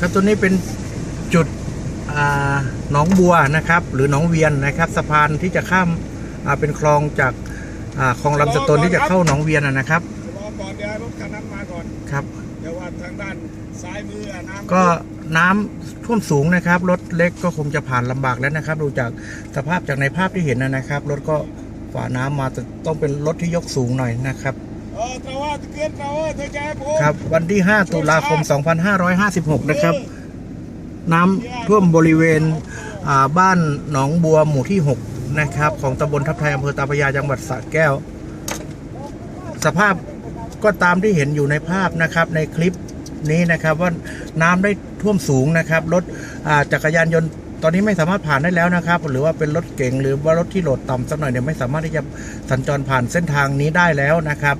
ครับตัวนี้เป็นจุดอ่าหนองบัวนะครับ หรือหนองเวียนนะครับสะพานที่จะข้ามอ่าเป็นคลองจากอ่าคลองลำสะตนที่จะเข้าหนองเวียนนะนะครับรอก่อนเดี๋ยวให้รถคันนั้นมาก่อนครับเดี๋ยวว่าทางด้านซ้ายมืออะน้ำก็น้ำท่วมสูงนะครับรถเล็กก็คงจะผ่านลำบากแล้วนะครับ ดูจากสภาพจากในภาพที่เห็นนะนะครับรถก็ฝ่าน้ำมาจะต้องเป็นรถที่ยกสูงหน่อยนะครับ ครับวันที่ 5 ตุลาคม 2556 นะครับ น้ำท่วมบริเวณบ้านหนองบัวหมู่ที่ 6 นะครับ ของตำบลทับไทยอำเภอตาพยาจังหวัดสระแก้ว สภาพก็ตามที่เห็นอยู่ในภาพนะครับในคลิปนี้นะครับว่าน้ำได้ท่วมสูงนะครับรถจักรยานยนต์ตอนนี้ไม่สามารถผ่านได้แล้วนะครับ หรือว่าเป็นรถเก๋งหรือว่ารถที่โหลดต่ำสักหน่อยเนี่ยไม่สามารถที่จะสัญจรผ่านเส้นทางนี้ได้แล้วนะครับ